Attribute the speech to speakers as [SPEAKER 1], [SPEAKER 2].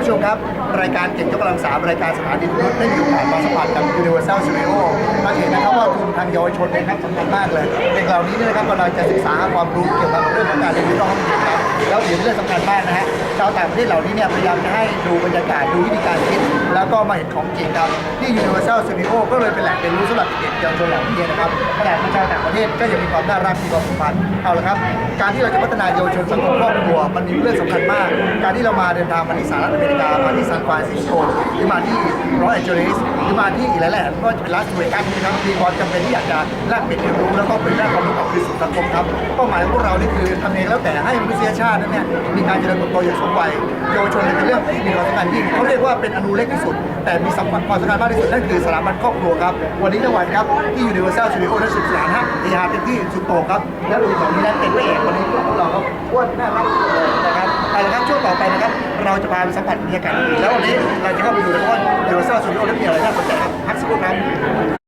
[SPEAKER 1] ผู้ชมครับ รายการเก่งยกกำลังสามรายการสถานีมนุษย์ได้มีโอกาสมาสัมผัสกับ Universal Studio เราเห็นนะครับว่ากลุ่มทางเยาวชนนะครับสำคัญมากเลยเด็กเหล่านี้เนี่ยนะครับกำลังจะศึกษาความรู้เกี่ยวกับเรื่องของการเรียนรู้ต้องครับแล้วเดี๋ยวเรื่องสำคัญมากนะฮะชาวต่างประเทศเหล่านี้เนี่ยพยายามจะให้ดูบรรยากาศดูวิธีการคิด แล้วก็มาเห็นของจริงครับที่ Universal Studio ก็เลยเป็นแหล่งเรียนรู้สำหรับเด็ก เยาวชนเหล่านี้นะครับขณะที่ชาวต่างประเทศก็ยังมีความน่ารักมีความผูกพันเอาละครับ การที่เราจะพัฒนาเยาวชนสังคมครอบครัวมันมีเรื่องสำคัญมาก การที่เรามาเดินทางมาที่สหรัฐอเมริกามาที่ซานฟรานซิสโกหรือมาที่รอสแอนเจลิส หรือมาที่อีกหลายๆแหล่งไม่ว่าจะเป็นลาสเวกัสนะครับมีความจำเป็นที่อยากจะแลกเปลี่ยนเรียนรู้แล้วก็เผยแพร่ความรู้กับคืนสู่สังคมครับเป้าหมายของพวกเรานี่คือทำเองแล้วแต่ให้มนุษยชาตินั้นเนี่ยมีการเจริญเติบโตอย่างสมวัยเยาวชนเนี่ยเป็นเรื่องที่มีความสำคัญยิ่งเขาเรียกว่าเป็นอนุเล็กที่สุด แต่มีสำคัญความสำคัญมากที่สุดนั่นคือสถาบันครอบครัวครับวันนี้ทั้งวันครับที่ Universal Studio และสุขสนานฮะเฮฮาเต็มที่สุดโต่งครับและรวมถึงนี้นั้นเป็นพระเอกวันนี้พวกเราครับอ้วนน่ารักเลยนะครับเอาละครับช่วงต่อไปนะครับ เราจะพาไปสัมผัสบรรยากาศดีแล้ววันนี้เราจะเข้าไปดู โลกนั้นมีอะไรน่าสนใจครับพักสักครู่ครับ